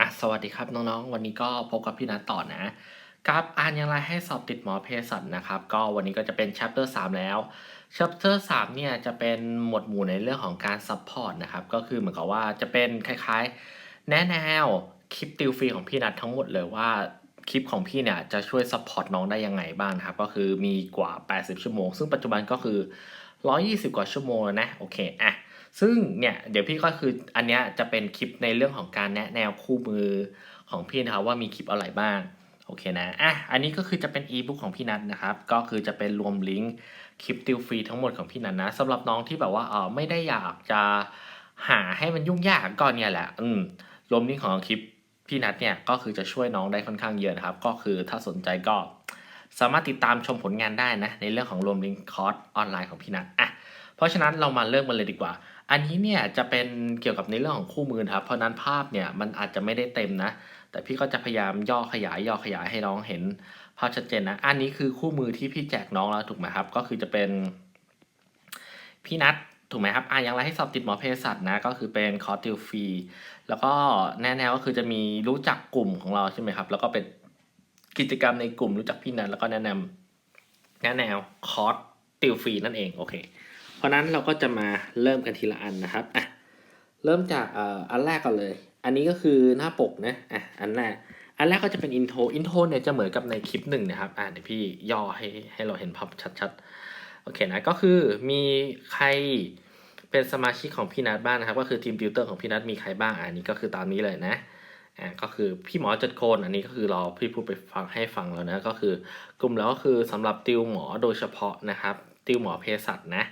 อะสวัสดีครับน้องๆ วันนี้ก็พบกับพี่นัทต่อนะกับอ่านอย่างไรให้สอบติดหมอเภสัชนะครับ ก็วันนี้ก็จะเป็น chapter 3 แล้ว chapter 3เนี่ยจะเป็นหมวดหมู่ในเรื่องของการ support นะครับ ก็คือเหมือนกับว่าจะเป็นคล้ายๆ แนะแนวคลิปติวฟรีของพี่นัททั้งหมดเลยว่าคลิปของพี่เนี่ยจะช่วย support น้องได้ยังไงบ้างนะครับ ก็คือมีกว่า 80 ชั่วโมง ซึ่งปัจจุบันก็คือ 120 กว่าชั่วโมงนะ โอเค อะ ซึ่งเนี่ยเดี๋ยวพี่ก็คืออันเนี้ยจะเป็นคลิปในเรื่องของการแนะแนวคู่มือของพี่นะครับว่ามีคลิปอะไรบ้างโอเคนะอะอันนี้ก็คือจะเป็นอีบุ๊กของพี่นัทนะครับก็คือจะเป็นรวมลิงก์คลิปติวฟรีทั้งหมดของพี่นัทนะสำหรับน้องที่แบบว่าเออไม่ได้อยากจะหาให้มันยุ่งยากก็เนี่ยแหละอืมรวมลิงก์ของคลิปพี่นัทเนี่ยก็คือจะช่วยน้องได้ค่อนข้างเยอะนะครับ ก็คือถ้าสนใจก็สามารถติดตามชมผลงานได้นะในเรื่องของรวมลิงก์คอร์สออนไลน์ของพี่นัทอะเพราะฉะนั้นเรามาเริ่มกันเลยดีกว่า อันนี้เนี่ยจะเป็นเกี่ยวกับในเรื่องของคู่มือครับ เพราะนั้นภาพเนี่ยมันอาจจะไม่ได้เต็มนะ แต่พี่ก็จะพยายามย่อขยายย่อขยายให้น้องเห็นภาพชัดเจนนะ อันนี้คือคู่มือที่พี่แจกน้องแล้วถูกไหมครับ ก็คือจะเป็นพี่นัทถูกไหมครับอะอย่างไรให้สอบติดหมอเภสัชนะ ก็คือเป็นคอร์สติวฟรี แล้วก็แน่ๆก็คือจะมีรู้จักกลุ่มของเราใช่ไหมครับ แล้วก็เป็นกิจกรรมในกลุ่มรู้จักพี่นัทแล้วก็แนะนำแนะแนวคอร์สติวฟรีนั่นเอง โอเค เพราะนั้นเราก็จะมาเริ่มกันทีละอันนะครับอะเริ่มจากเอ่ออันแรกก่อนเลย อันนี้ก็คือหน้าปกนะอะอันแรกอันแรกก็จะเป็นอินโทรอินโทรเนี่ยจะเหมือนกับในคลิปหนึ่งนะครับอะเดี๋ยวพี่ย่อให้ให้เราเห็นภาพชัดๆโอเคนะก็คือมีใครเป็นสมาชิกของพี่นัทบ้างนะครับ ก็คือทีมติวเตอร์ของพี่นัทมีใครบ้างอันนี้ก็คือตามนี้เลยนะอ่าก็คือพี่หมอจัดโคนอันนี้ก็คือเราพี่พูดไปฟังให้ฟังแล้วนะก็คือกลุ่มแล้วก็คือสำหรับติวหมอโดยเฉพาะนะครับ ติวหมอเภสัชนะ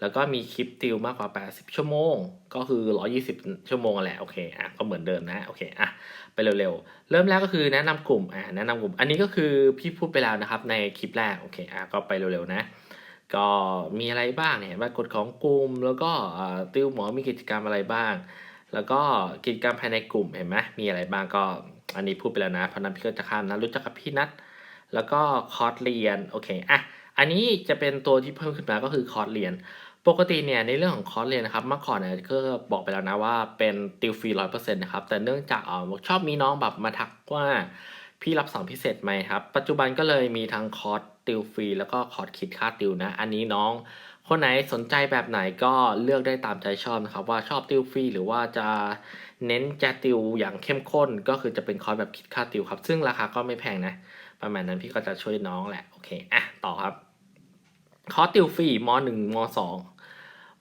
แล้วก็มีคลิปติวมากกว่า 80 ชั่วโมง ก็คือ 120 ชั่วโมงแหละโอเคอะก็เหมือนเดิมนะโอเคอะไปเร็วๆ เริ่มแรกก็คือแนะนำกลุ่มอะแนะนำกลุ่ม อันนี้ก็คือพี่พูดไปแล้วนะครับในคลิปแรกโอเคอะก็ไปเร็วๆนะก็มีอะไรบ้างเนี่ยว่ากฎของกลุ่ม แล้วก็ติวหมอมีกิจกรรมอะไรบ้าง แล้วก็กิจกรรมภายในกลุ่มเห็นไหมมีอะไรบ้างก็อันนี้พูดไปแล้วนะเพราะนั้นพี่ก็จะข้ามนะรู้จักกับพี่นัทแล้วก็คอร์สเรียนโอเคอะอันนี้จะเป็นตัวที่เพิ่มขึ้นมาก็คือคอร์สเรียน ปกติเนี่ยในเรื่องของคอร์สเรียนนะครับเมื่อก่อนเนี่ยก็บอกไปแล้วนะว่าเป็นติวฟรีร้อยเปอร์เซ็นต์นะครับแต่เนื่องจากเออชอบมีน้องแบบมาทักว่าพี่รับสอนพิเศษไหมครับ ปัจจุบันก็เลยมีทั้งคอร์สติวฟรีแล้วก็คอร์สคิดค่าติวนะ อันนี้น้อง คนไหนสนใจแบบไหนก็เลือกได้ตามใจชอบนะครับ ว่าชอบติวฟรีหรือว่าจะเน้นจะติวอย่างเข้มข้น ก็คือจะเป็นคอร์สแบบคิดค่าติวครับ ซึ่งราคาก็ไม่แพงนะ ประมาณนั้นพี่ก็จะช่วยน้องแหละโอเคอะต่อครับ คอร์สติวฟรีมหนึ่งมสอง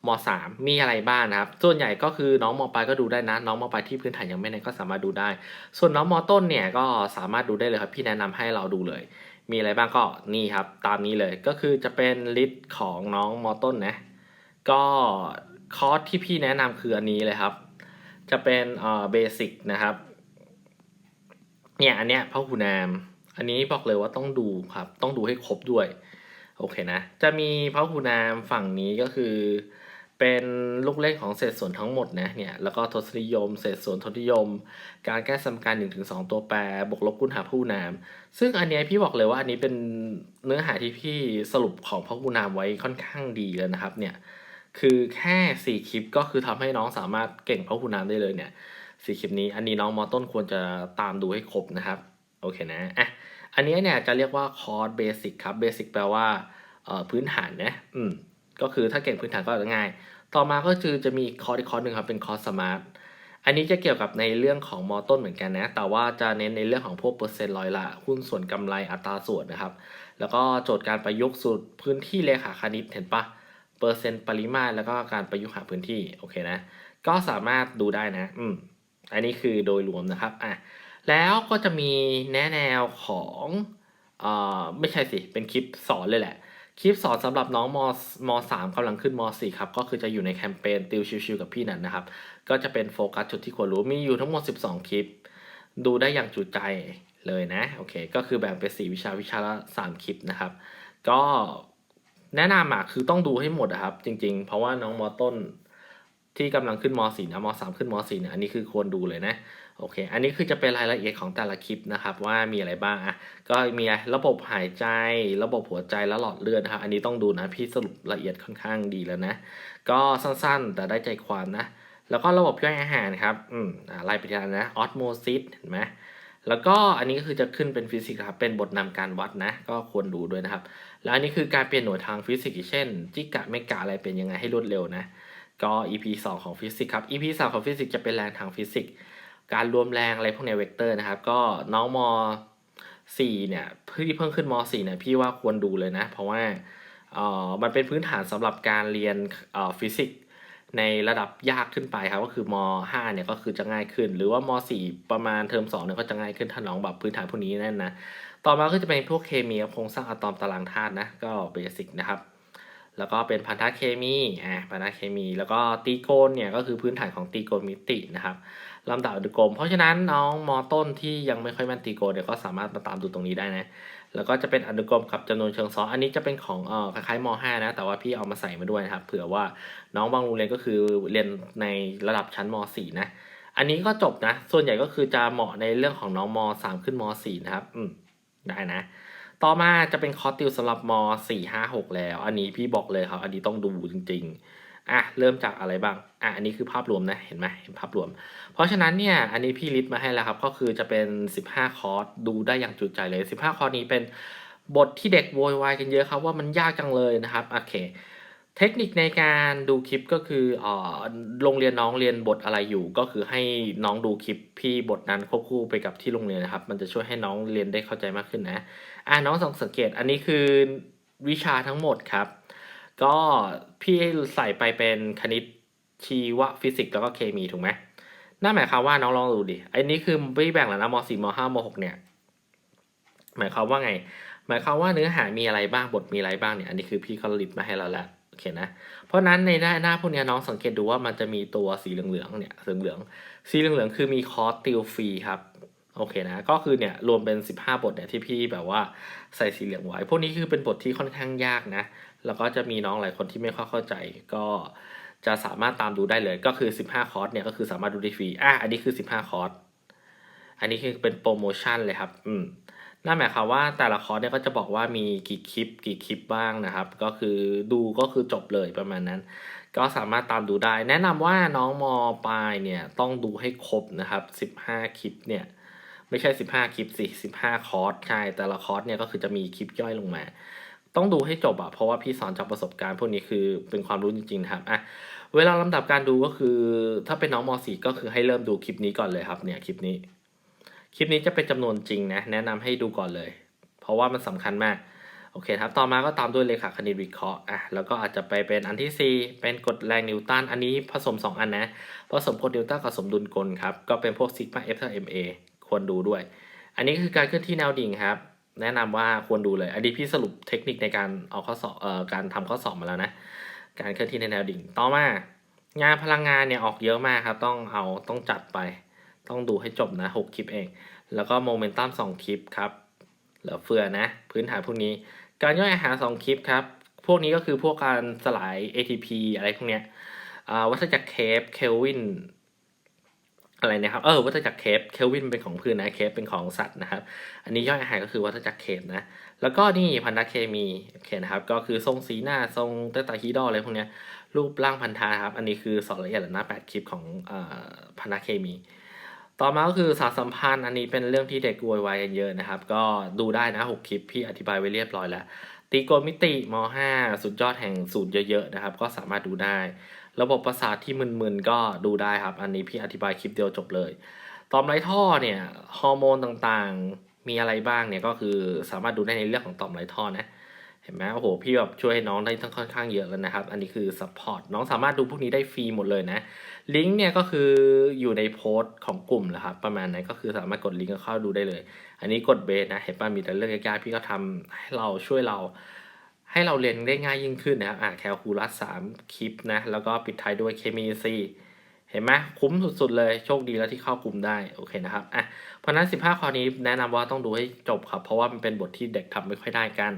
มสามมีอะไรบ้างนะครับ ส่วนใหญ่ก็คือน้องมปลายก็ดูได้นะ น้องมปลายที่พื้นฐานยังไม่แน่นก็สามารถดูได้ ส่วนน้องมต้นเนี่ยก็สามารถดูได้เลยครับ พี่แนะนำให้เราดูเลย มีอะไรบ้างก็นี่ครับ ตามนี้เลยก็คือจะเป็นลิสต์ของน้องมต้นนะ ก็คอร์สที่พี่แนะนำคืออันนี้เลยครับ จะเป็นเอ่อเบสิกนะครับ เนี่ยอันเนี้ยพหูนามอันนี้บอกเลยว่าต้องดูครับ ต้องดูให้ครบด้วย โอเคนะ จะมีพหูนามฝั่งนี้ก็คือ เป็นลูกเล่นของเศษส่วนทั้งหมดนะเนี่ยแล้วก็ทศนิยม เศษส่วนทศนิยม การแก้สมการ 1-2ถึงตัวแปรบวกลบคูณหาพหูนาม ซึ่งอันนี้พี่บอกเลยว่าอันนี้เป็นเนื้อหาที่พี่สรุปของพหูนามไว้ค่อนข้างดีแล้วนะครับเนี่ยคือแค่สี่คลิปก็คือทำให้น้องสามารถเก่งพหูนามได้เลยเนี่ยสี่คลิปนี้อันนี้น้องมอต้นควรจะตามดูให้ครบนะครับโอเคนะอะอันนี้เนี่ยจะเรียกว่าคอร์สเบสิกครับเบสิกแปลว่าพื้นฐานนะอืม ก็คือถ้าเก่งพื้นฐานก็จะง่าย ต่อมาก็คือจะมีคอร์สอีกคอร์สหนึ่งครับเป็นคอร์สสมาร์ทอันนี้จะเกี่ยวกับในเรื่องของมอต้นเหมือนกันนะ แต่ว่าจะเน้นในเรื่องของพวกเปอร์เซ็นต์ร้อยละ หุ้นส่วนกำไรอัตราส่วนนะครับ แล้วก็โจทย์การประยุกต์สูตรพื้นที่เลขาคณิตเห็นปะเปอร์เซ็นต์ปริมาตรแล้วก็การประยุกต์หาพื้นที่โอเคนะ ก็สามารถดูได้นะ อืม อันนี้คือโดยรวมนะครับ อะ แล้วก็จะมีแนแนวของ เอ่อ ไม่ใช่สิ เป็นคลิปสอนเลยแหละ คลิปสอนสำหรับน้องมมสามกำลังขึ้นมสี่ครับ ก็คือจะอยู่ในแคมเปญติวชิวๆกับพี่นันนะครับ ก็จะเป็นโฟกัสจุดที่ควรรู้มีอยู่ทั้งหมด 12 คลิป ดูได้อย่างจุใจเลยนะ โอเค ก็คือแบ่งเป็น4วิชาวิชาละ3คลิปนะครับ ก็แนะนำอะคือต้องดูให้หมดอะครับ จริง ๆ เพราะว่าน้องมต้นที่กำลังขึ้นม .4 นะม .3 ขึ้นม .4 เนี่ยอันนี้คือควรดูเลยนะ โอเค อันนี้คือจะเป็นรายละเอียดของแต่ละคลิปนะครับว่ามีอะไรบ้างอะ ก็มีระบบหายใจ ระบบหัวใจและหลอดเลือดนะครับ อันนี้ต้องดูนะพี่สรุปละเอียดค่อนข้างดีแล้วนะ ก็สั้นๆ แต่ได้ใจความนะ แล้วก็ระบบย่อยอาหารครับ อืมอ่าไล่ไปทีละนะออสโมซิสเห็นไหมแล้วก็อันนี้ก็คือจะขึ้นเป็นฟิสิกส์ครับ เป็นบทนำการวัดนะ ก็ควรดูด้วยนะครับ แล้วอันนี้คือการเปลี่ยนหน่วยทางฟิสิกส์เช่น จิกะเมกะอะไรเป็นยังไงให้รวดเร็วนะ ก็ EP 2 ของฟิสิกส์ครับ EP 3ของฟิสิกส์จะเป็นแรงทางฟิสิกส์ การรวมแรงอะไรพวกเนี้ยเวกเตอร์นะครับ ก็น้องม4เนี่ยที่เพิ่งขึ้นม4เนี่ยพี่ว่าควรดูเลยนะ เพราะว่าเอ่อมันเป็นพื้นฐานสำหรับการเรียนเอ่อฟิสิกส์ในระดับยากขึ้นไปครับก็คือม5เนี่ยก็คือจะง่ายขึ้น หรือว่าม4ประมาณเทอม2เนี่ยก็จะง่ายขึ้นถ้าน้องแบบพื้นฐานพวกนี้แน่นนะต่อมาก็จะเป็นพวกเคมีโครงสร้างอะตอมตารางธาตุนะก็เบสิกนะครับแล้วก็เป็นพันธะเคมีอ่าพันธะเคมี แล้วก็ตีโกณเนี่ยก็คือพื้นฐานของตีโกณมิตินะครับ ลำดับอนุกรม เพราะฉะนั้นน้องมอต้นที่ยังไม่ค่อยแม่นตีโกเนี่ยก็สามารถมาตามดูตรงนี้ได้นะ แล้วก็จะเป็นอนุกรมกับจำนวนเชิงซ้อน อันนี้จะเป็นของเอ่อคล้ายๆม .5 นะ แต่ว่าพี่เอามาใส่มาด้วยนะครับ เผื่อว่าน้องบางโรงเรียนก็คือเรียนในระดับชั้นม .4 นะ อันนี้ก็จบนะ ส่วนใหญ่ก็คือจะเหมาะในเรื่องของน้องม .3 ขึ้นม .4 นะครับ อืม ได้นะต่อมาจะเป็นคอร์สติวสำหรับม 4 5 6 แล้ว อันนี้พี่บอกเลยครับ อันนี้ต้องดูจริง ๆ อะเริ่มจากอะไรบ้างอะอันนี้คือภาพรวมนะเห็นไหมเห็นภาพรวม เพราะฉะนั้นเนี่ยอันนี้พี่ลิสต์มาให้แล้วครับก็คือจะเป็น 15 คอร์สดูได้อย่างจุใจเลย 15 คอร์สนี้เป็นบทที่เด็กโวยวายกันเยอะครับว่ามันยากจังเลยนะครับโอเคเทคนิคในการดูคลิปก็คืออ่อโรงเรียนน้องเรียนบทอะไรอยู่ ก็คือให้น้องดูคลิปพี่บทนั้นควบคู่ไปกับที่โรงเรียนนะครับ มันจะช่วยให้น้องเรียนได้เข้าใจมากขึ้นนะ อ่าน้องสังเกต อันนี้คือวิชาทั้งหมดครับ ก็พี่ใส่ไปเป็นคณิตชีวฟิสิกส์แล้วก็เคมีถูกไหมนั่นหมายความว่าน้องลองดูดิอันนี้คือไม่แบ่งแล้วนะมสี่มห้ามหกเนี่ยหมายความว่าไง หมายความว่าเนื้อหามีอะไรบ้างบทมีอะไรบ้างเนี่ยอันนี้คือพี่ก็ลิสต์มาให้เราแล้วโอเคนะเพราะนั้นในหน้าหน้าพวกนี้น้องสังเกตดูว่ามันจะมีตัวสีเหลืองๆเนี่ยสีเหลืองๆสีเหลืองๆคือมีคอร์สติวฟรีครับโอเคนะ ก็คือเนี่ยรวมเป็น 15 บทเนี่ยที่พี่แบบว่าใส่สีเหลืองไว้ พวกนี้คือเป็นบทที่ค่อนข้างยากนะ แล้วก็จะมีน้องหลายคนที่ไม่ค่อยเข้าใจ ก็จะสามารถตามดูได้เลยก็คือ 15 คอร์สเนี่ยก็คือสามารถดูได้ฟรีอะอันนี้คือ 15 คอร์สอันนี้คือเป็นโปรโมชั่นเลยครับอืมนั่นหมายความว่าแต่ละคอร์สเนี่ยก็จะบอกว่ามีกี่คลิป กี่คลิปบ้างนะครับ ก็คือดูก็คือจบเลยประมาณนั้น ก็สามารถตามดูได้ แนะนำว่าน้องมปลายเนี่ยต้องดูให้ครบนะครับ 15 คลิปเนี่ย ไม่ใช่ 15 คลิปสิ15 คอร์สใช่แต่ละคอร์สเนี่ยก็คือจะมีคลิปย่อยลงมา ต้องดูให้จบอะเพราะว่าพี่สอนจากประสบการณ์พวกนี้คือเป็นความรู้จริงๆครับอะเวลาลำดับการดูก็คือ ถ้าเป็นน้องม .4 ก็คือให้เริ่มดูคลิปนี้ก่อนเลยครับเนี่ยคลิปนี้ คลิปนี้จะเป็นจำนวนจริงนะแนะนำให้ดูก่อนเลย เพราะว่ามันสำคัญมากโอเคครับ ต่อมาก็ตามด้วยเลขาคณิตวิเคราะห์อะแล้วก็อาจจะไปเป็นอันที่ 4 เป็นกฎแรงนิวตัน อันนี้ผสม 2 อันนะ ผสมกฎนิวตันกับสมดุลกลครับ ก็เป็นพวกซิกมาเอฟเอ็มเอควรดูด้วย อันนี้คือการเคลื่อนที่แนวดิ่งครับ แนะนำว่าควรดูเลยอันนี้พี่สรุปเทคนิคในการเอาข้อสอบเอ่อการทำข้อสอบมาแล้วนะ การเคลื่อนที่ในแนวดิ่ง ต่อมางานพลังงานเนี่ยออกเยอะมากครับ ต้องเอาต้องจัดไป ต้องดูให้จบนะ6คลิปเอง แล้วก็โมเมนตัม2คลิปครับเหลือเฟือนะ พื้นฐานพวกนี้ การย่อยอาหาร2คลิปครับ พวกนี้ก็คือพวกการสลาย ATP อะไรพวกเนี้ยอ่าวัฏจักรเคปเคลวิน อะไรนะครับ เออวัฏจักรเคปเคลวินเป็นของพืชนะเคปเป็นของสัตว์นะครับ อันนี้ย่อยอาหารก็คือวัฏจักรเคปนะ แล้วก็นี่พันธะเคมีโอเคนะครับ ก็คือทรงสีหน้าทรงเตตาฮีดอลอะไรพวกเนี้ย รูปร่างพันธะครับ อันนี้คือสอนละเอียดหน้า8คลิปของอ่าพันธะเคมี ต่อมาก็คือสารสัมพันธ์ อันนี้เป็นเรื่องที่เด็กโวยวายกันเยอะนะครับ ก็ดูได้นะ6คลิปพี่อธิบายไว้เรียบร้อยแล้วตีโกมิติม .5 สุดยอดแห่งสูตรเยอะๆนะครับ ก็สามารถดูได้ ระบบประสาทที่มึนๆก็ดูได้ครับ อันนี้พี่อธิบายคลิปเดียวจบเลย ต่อมไรท่อเนี่ยฮอร์โมนต่างๆมีอะไรบ้างเนี่ยก็คือสามารถดูได้ในเรื่องของต่อมไรท่อนะเห็นไหมโอ้โหพี่แบบช่วยให้น้องได้ทั้งค่อนข้างเยอะแล้วนะครับ อันนี้คือ support น้องสามารถดูพวกนี้ได้ฟรีหมดเลยนะลิงก์เนี่ยก็คืออยู่ในโพสต์ของกลุ่มแหละครับประมาณนั้นก็คือสามารถกดลิงก์เข้าดูได้เลย อันนี้กดเบสนะเห็นป่ะมีแต่เรื่องยากๆพี่ก็ทำให้เราช่วยเรา ให้เราเรียนได้ง่ายยิ่งขึ้นนะครับ อ่าแคลคูลัสสามคลิปนะ แล้วก็ปิดท้ายด้วยเคมีซีเห็นไหมคุ้มสุดๆเลย โชคดีแล้วที่เข้ากลุ่มได้ โอเคนะครับ อะ เพราะนั้น 15 ข้อนี้แนะนำว่าต้องดูให้จบครับ เพราะว่ามันเป็นบทที่เด็กทำไม่ค่อยได้กัน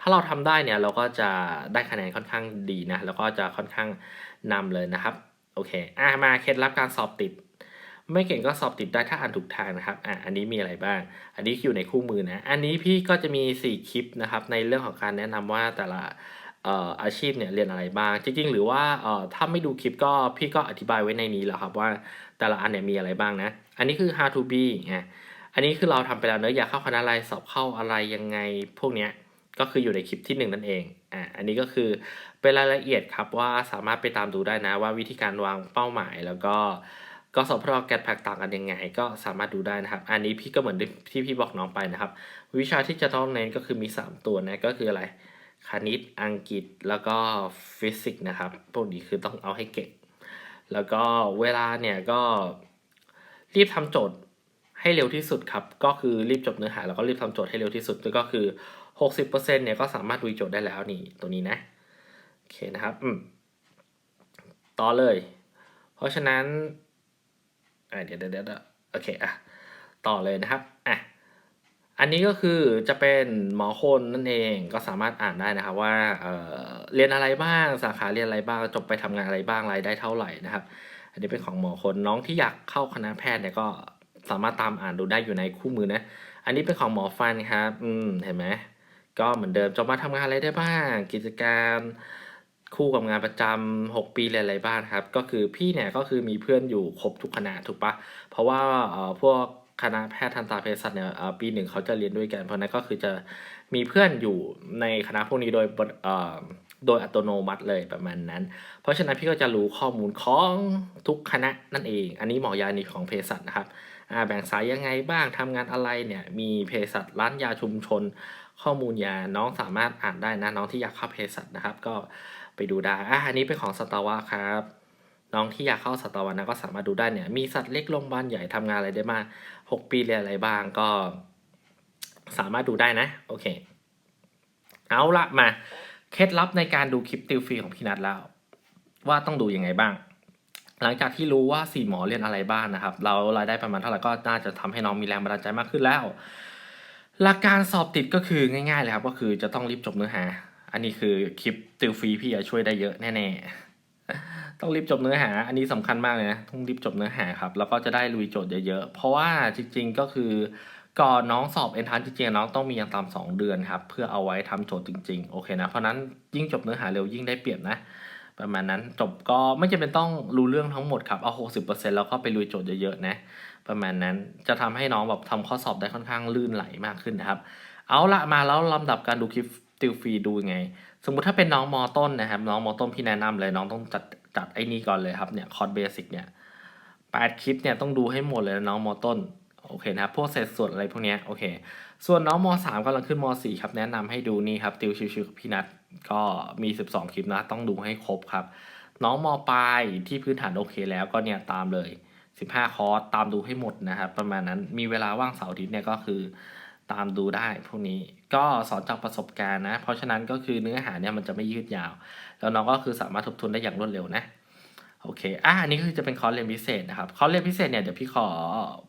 ถ้าเราทำได้เนี่ยเราก็จะได้คะแนนค่อนข้างดีนะ แล้วก็จะค่อนข้างนำเลยนะครับ โอเค อะ มาเคล็ดลับการสอบติด ไม่เก่งก็สอบติดได้ถ้าอ่านถูกทางนะครับอะอันนี้มีอะไรบ้าง อันนี้อยู่ในคู่มือนะ อันนี้พี่ก็จะมี 4 คลิปนะครับในเรื่องของการแนะนำว่าแต่ละอาชีพเนี่ยเรียนอะไรบ้างจริงๆ หรือว่าถ้าไม่ดูคลิปก็พี่ก็อธิบายไว้ในนี้แหละครับว่าแต่ละอันเนี่ยมีอะไรบ้างนะ อันนี้คือ how to be ไงอันนี้คือเราทำไปแล้วเนอะอยากเข้าคณะอะไรสอบเข้าอะไรยังไงพวกเนี้ยก็คืออยู่ในคลิปที่หนึ่งนั่นเองอ่าอันนี้ก็คือเป็นรายละเอียดครับว่าสามารถไปตามดูได้นะว่าวิธีการวางเป้าหมายแล้วก็ กสพแกดแพกต่างกันยังไง ก็สามารถดูได้นะครับ อันนี้พี่ก็เหมือนที่พี่บอกน้องไปนะครับ วิชาที่จะต้องเน้นก็คือมี 3 ตัวนะก็คืออะไรคณิตอังกฤษแล้วก็ฟิสิกส์นะครับพวกนี้คือต้องเอาให้เก่งแล้วก็เวลาเนี่ยก็รีบทำโจทย์ให้เร็วที่สุดครับ ก็คือรีบจบเนื้อหาแล้วก็รีบทำโจทย์ให้เร็วที่สุดก็คือ 60%เนี่ยก็สามารถดูโจทย์ได้แล้วนี่ตัวนี้นะโอเคนะครับต่อเลย เพราะฉะนั้น อ่าเดี๋ยวเดี๋ยวเดี๋ยวโอเคอะต่อเลยนะครับอะอันนี้ก็คือจะเป็นหมอคนนั่นเองก็สามารถอ่านได้นะครับว่าเออเรียนอะไรบ้างสาขาเรียนอะไรบ้างจบไปทำงานอะไรบ้างรายได้เท่าไหร่นะครับ อันนี้เป็นของหมอคนน้องที่อยากเข้าคณะแพทย์เนี่ยก็สามารถตามอ่านดูได้อยู่ในคู่มือนะ อันนี้เป็นของหมอฟันครับอืมเห็นไหมก็เหมือนเดิมจบมาทำงานอะไรได้บ้าง กิจการ คู่กับงานประจำหกปีเรียนอะไรบ้างครับ ก็คือพี่เนี่ยก็คือมีเพื่อนอยู่ครบทุกคณะถูกปะเพราะว่าเอ่อพวกคณะแพทย์ทันตาเภสัชเนี่ยปีหนึ่งเขาจะเรียนด้วยกัน เพราะนั้นก็คือจะมีเพื่อนอยู่ในคณะพวกนี้โดยเอ่อโดยอัตโนมัติเลยประมาณนั้น เพราะฉะนั้นพี่ก็จะรู้ข้อมูลของทุกคณะนั่นเอง อันนี้หมอยานีของเภสัชนะครับอ่าแบ่งสายยังไงบ้างทำงานอะไรเนี่ยมีเภสัชร้านยาชุมชน ข้อมูลยาน้องสามารถอ่านได้นะน้องที่อยากเข้าเภสัชนะครับ ก็ ไปดูได้อะอันนี้เป็นของสตาวะครับน้องที่อยากเข้าสตาวะนะก็สามารถดูได้เนี่ย มีสัตว์เล็กโรงพยาบาลใหญ่ทำงานอะไรได้บ้างหกปีเรียนอะไรบ้างก็สามารถดูได้นะ โอเค เอาละมา เคล็ดลับในการดูคลิปติวฟรีของพี่นัทแล้ว ว่าต้องดูยังไงบ้าง หลังจากที่รู้ว่าสี่หมอเรียนอะไรบ้างนะครับ เรารายได้ประมาณเท่าไหร่ก็น่าจะทำให้น้องมีแรงบันดาลใจมากขึ้นแล้ว หลักการสอบติดก็คือง่ายๆเลยครับ ก็คือจะต้องรีบจบเนื้อหา อันนี้คือคลิปติวฟรีพี่จะช่วยได้เยอะแน่ๆ ต้องรีบจบเนื้อหา อันนี้สำคัญมากเลยนะ ต้องรีบจบเนื้อหาครับ แล้วก็จะได้ลุยโจทย์เยอะๆ เพราะว่าจริงๆก็คือก่อนน้องสอบเอนทานจริงๆน้องต้องมีอย่างต่ำสองเดือนครับ เพื่อเอาไว้ทำโจทย์จริงๆ โอเคนะ เพราะนั้นยิ่งจบเนื้อหาเร็วยิ่งได้เปรียบนะ ประมาณนั้นจบก็ไม่จำเป็นต้องรู้เรื่องทั้งหมดครับ เอาหกสิบเปอร์เซ็นต์แล้วก็ไปลุยโจทย์เยอะๆนะ ประมาณนั้นจะทำให้น้องแบบทำข้อสอบได้ค่อนข้างลื่นไหลมากขึ้นนะครับ เอาละมาแล้วลำดับการดูคลิป ติวฟรีดูไง สมมุติถ้าเป็นน้องมอต้นนะครับ น้องมอต้นพี่แนะนำเลยน้องต้องจัดจัดไอ้นี่ก่อนเลยครับเนี่ยคอร์สเบสิกเนี่ยแปดคลิปเนี่ยต้องดูให้หมดเลยน้องมอต้นโอเคนะครับพวกเศษส่วนอะไรพวกนี้โอเค ส่วนน้องมสามกำลังขึ้นมสี่ครับแนะนำให้ดูนี่ครับติวชิวๆกับพี่นัทก็มี 12 คลิปนะต้องดูให้ครบครับ น้องมปลายที่พื้นฐานโอเคแล้วก็เนี่ยตามเลย 15 คอร์สตามดูให้หมดนะครับประมาณนั้นมีเวลาว่างเสาร์อาทิตย์เนี่ยก็คือ ตามดูได้พวกนี้ก็สอนจากประสบการณ์นะ เพราะฉะนั้นก็คือเนื้อหาเนี่ยมันจะไม่ยืดยาว แล้วน้องก็คือสามารถทบทวนได้อย่างรวดเร็วนะโอเค อะอันนี้ก็คือจะเป็นคอร์สเรียนพิเศษนะครับ คอร์สเรียนพิเศษเนี่ยเดี๋ยวพี่ขอ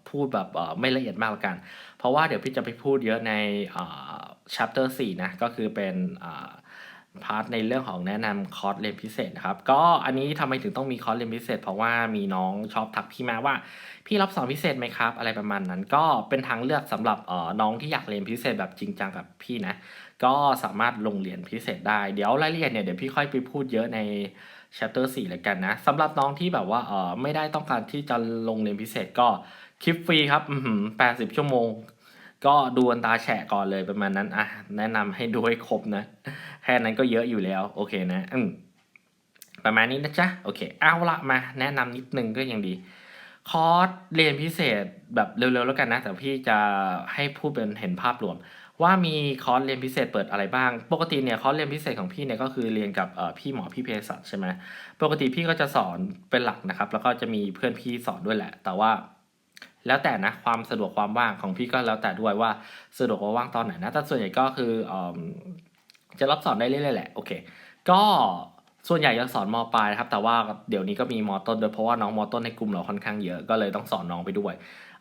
พูดแบบไม่ละเอียดมากละกัน เพราะว่าเดี๋ยวพี่จะไปพูดเยอะในอ่อ chapter 4 นะ ก็คือเป็นอ่อ พาร์ทในเรื่องของแนะนำคอร์สเรียนพิเศษนะครับ ก็อันนี้ทำไมถึงต้องมีคอร์สเรียนพิเศษ เพราะว่ามีน้องชอบทักพี่มาว่า พี่รับสอนพิเศษไหมครับ อะไรประมาณนั้นก็เป็นทางเลือกสำหรับเอ่อน้องที่อยากเรียนพิเศษแบบจริงจังกับพี่นะ ก็สามารถลงเรียนพิเศษได้ เดี๋ยวรายละเอียดเนี่ยเดี๋ยวพี่ค่อยไปพูดเยอะใน chapter 4เลยกันนะสำหรับน้องที่แบบว่าเออไม่ได้ต้องการที่จะลงเรียนพิเศษก็คลิปฟรีครับแปดสิบชั่วโมง ก็ดูอันตาแฉะก่อนเลยประมาณนั้นอะแนะนำให้ดูให้ครบนะแค่นั้นก็เยอะอยู่แล้ว โอเคนะอืมประมาณนี้นะจ๊ะโอเคเอาละมา แนะนำนิดนึงก็ยังดี คอร์สเรียนพิเศษแบบเร็วๆแล้วกันนะ แต่พี่จะให้พูดเป็นเห็นภาพรวม ว่ามีคอร์สเรียนพิเศษเปิดอะไรบ้าง ปกติเนี่ยคอร์สเรียนพิเศษของพี่เนี่ยก็คือเรียนกับพี่หมอพี่เภสัชใช่ไหมปกติพี่ก็จะสอนเป็นหลักนะครับ แล้วก็จะมีเพื่อนพี่สอนด้วยแหละ แต่ว่า แล้วแต่นะความสะดวกความว่างของพี่ก็แล้วแต่ด้วยว่าสะดวกว่าว่างตอนไหนนะแต่ส่วนใหญ่ก็คืออจะรับสอนได้เรื่อยๆแหละโอเค ก็ส่วนใหญ่จะสอนมปลายนะครับแต่ว่าเดี๋ยวนี้ก็มีมต้นด้วยเพราะว่าน้องมต้นในกลุ่มเราค่อนข้างเยอะก็เลยต้องสอนน้องไปด้วย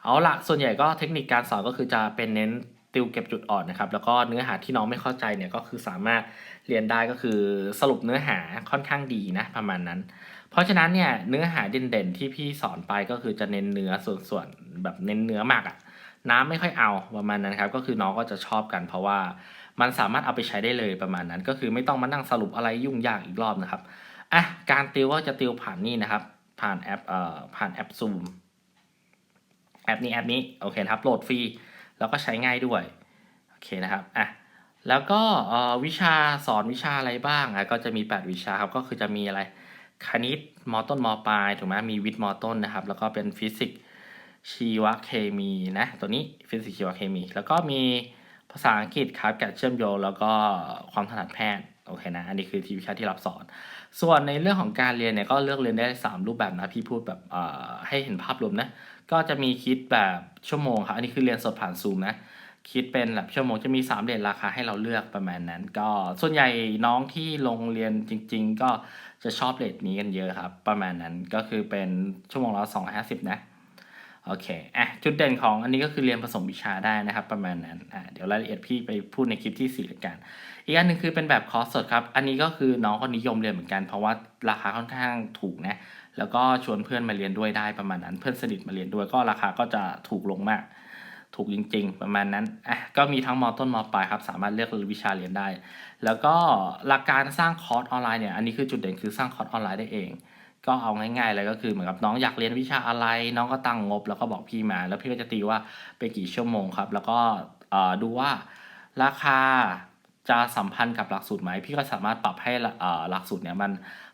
เอาละส่วนใหญ่ก็เทคนิคการสอนก็คือจะเป็นเน้นติวเก็บจุดอ่อนนะครับแล้วก็เนื้อหาที่น้องไม่เข้าใจเนี่ยก็คือสามารถเรียนได้ก็คือสรุปเนื้อหาค่อนข้างดีนะประมาณนั้น เพราะฉะนั้นเนี่ยเนื้อหาเด่นๆที่พี่สอนไปก็คือจะเน้นเนื้อส่วนๆแบบเน้นเนื้อมากอะน้ำไม่ค่อยเอาประมาณนั้นครับก็คือน้องก็จะชอบกัน เพราะว่ามันสามารถเอาไปใช้ได้เลยประมาณนั้น ก็คือไม่ต้องมานั่งสรุปอะไรยุ่งยากอีกรอบนะครับอะการติวก็จะติวผ่านนี่นะครับ ผ่านแอปเอ่อผ่านแอป Zoom แอปนี้แอปนี้โอเคครับโหลดฟรีแล้วก็ใช้ง่ายด้วยโอเคนะครับอะแล้วก็เอ่อวิชาสอนวิชาอะไรบ้างอะก็จะมี 8 วิชาครับก็คือจะมีอะไร คณิตมต้นมปลายถูกไหมมีวิทย์มต้นนะครับ แล้วก็เป็นฟิสิกส์ชีวเคมีนะตัวนี้ฟิสิกส์ชีวเคมี แล้วก็มีภาษาอังกฤษครับการเชื่อมโยงแล้วก็ความถนัดแพทย์โอเคนะอันนี้คือทีวิชาที่รับสอน ส่วนในเรื่องของการเรียนเนี่ยก็เลือกเรียนได้ 3 รูปแบบนะพี่พูดแบบให้เห็นภาพรวมนะก็จะมีคิดแบบชั่วโมงครับอันนี้คือเรียนสดผ่านซูมนะ คิดเป็นแบบชั่วโมงจะมี 3เรทราคาให้เราเลือกประมาณนั้น ก็ส่วนใหญ่น้องที่ลงเรียนจริง ๆ ก็จะชอบเรทนี้กันเยอะครับ ประมาณนั้นก็คือเป็นชั่วโมงละ250 นะโอเคอะจุดเด่นของอันนี้ก็คือเรียนผสมวิชาได้นะครับ ประมาณนั้นอะเดี๋ยวรายละเอียดพี่ไปพูดในคลิปที่4ละกัน อีกอันหนึ่งคือเป็นแบบคอร์สสดครับ อันนี้ก็คือน้องก็นิยมเรียนเหมือนกัน เพราะว่าราคาค่อนข้างถูกนะแล้วก็ชวนเพื่อนมาเรียนด้วยได้ประมาณนั้น เพื่อนสนิทมาเรียนด้วยก็ราคาก็จะถูกลงมาก ถูกจริง ๆ ประมาณนั้นอะก็มีทั้งมอต้นมอปลายครับ สามารถเลือกวิชาเรียนได้ แล้วก็หลักการสร้างคอร์สออนไลน์เนี่ย อันนี้คือจุดเด่นคือสร้างคอร์สออนไลน์ได้เอง ก็เอาง่ายๆเลยก็คือเหมือนกับน้องอยากเรียนวิชาอะไร น้องก็ตั้งงบแล้วก็บอกพี่มา แล้วพี่ก็จะตีว่าเป็นกี่ชั่วโมงครับ แล้วก็ดูว่าราคาจะสัมพันธ์กับหลักสูตรไหมพี่ก็สามารถปรับให้หลักสูตรเนี่ยมัน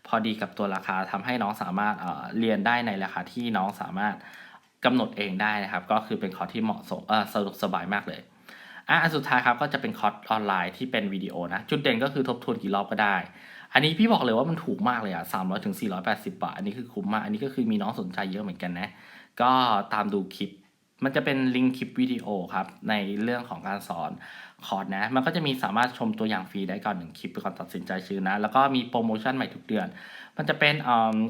พอดีกับตัวราคาทำให้น้องสามารถเรียนได้ในราคาที่น้องสามารถ กำหนดเองได้นะครับ ก็คือเป็นคอร์สที่เหมาะสมเออสะดวกสบายมากเลยอะอันสุดท้ายครับก็จะเป็นคอร์สออนไลน์ที่เป็นวิดีโอนะจุดเด่นก็คือทบทวนกี่รอบก็ได้ อันนี้พี่บอกเลยว่ามันถูกมากเลยอะสามร้อยถึงสี่ร้อยแปดสิบาท อันนี้คือคุ้มมาก อันนี้ก็คือมีน้องสนใจเยอะเหมือนกันนะ ก็ตามดูคลิป มันจะเป็นลิงก์คลิปวิดีโอครับ ในเรื่องของการสอนคอร์สนะ มันก็จะมีสามารถชมตัวอย่างฟรีได้ก่อนหนึ่งคลิปก่อนตัดสินใจซื้อนะ แล้วก็มีโปรโมชั่นใหม่ทุกเดือน มันจะเป็น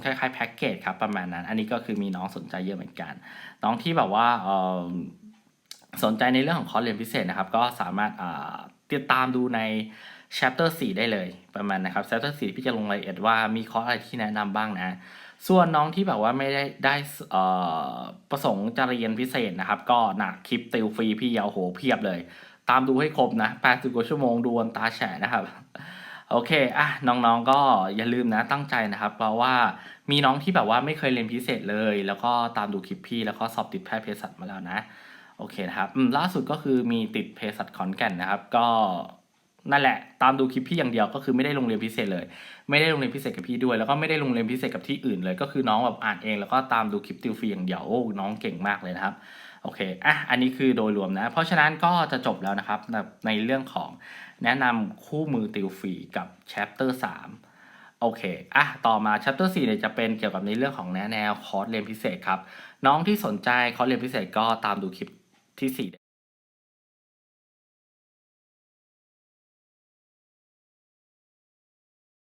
คล้ายๆแพ็กเกจครับประมาณนั้น อันนี้ก็คือมีน้องสนใจเยอะเหมือนกัน น้องที่แบบว่าสนใจในเรื่องของคอร์สเรียนพิเศษนะครับ ก็สามารถติดตามดูใน chapter 4 ได้เลยประมาณนะครับ chapter 4 พี่จะลงรายละเอียดว่ามีคอร์สอะไรที่แนะนำบ้างนะ ส่วนน้องที่แบบว่าไม่ได้ได้เอ่อประสงค์จะเรียนพิเศษนะครับ ก็หนักคลิปติวฟรีพี่ยาวโหเพียบเลย ตามดูให้ครบนะ80กว่าชั่วโมงดูวันตาแฉะนะครับ โอเคอะน้องๆก็อย่าลืมนะตั้งใจนะครับ เพราะว่ามีน้องที่แบบว่าไม่เคยเรียนพิเศษเลย แล้วก็ตามดูคลิปพี่แล้วก็สอบติดแพทย์เภสัชมาแล้วนะโอเคนะครับอืมล่าสุดก็คือมีติดเภสัชขอนแก่นนะครับ ก็ นั่นแหละ ตามดูคลิปพี่อย่างเดียวก็คือไม่ได้ลงเรียนพิเศษเลย ไม่ได้ลงเรียนพิเศษกับพี่ด้วย แล้วก็ไม่ได้ลงเรียนพิเศษกับที่อื่นเลย ก็คือน้องแบบอ่านเองแล้วก็ตามดูคลิปติวฟรีอย่างเดียวโอ้น้องเก่งมากเลยนะครับโอเคอะอันนี้คือโดยรวมนะ เพราะฉะนั้นก็จะจบแล้วนะครับในเรื่องของแนะนำคู่มือติวฟรีกับ chapter 3โอเค อะ ต่อมา chapter 4เนี่ยจะเป็นเกี่ยวกับในเรื่องของแนวแนวคอร์สเรียนพิเศษครับ น้องที่สนใจคอร์สเรียนพิเศษก็ตามดูคลิปที่ 4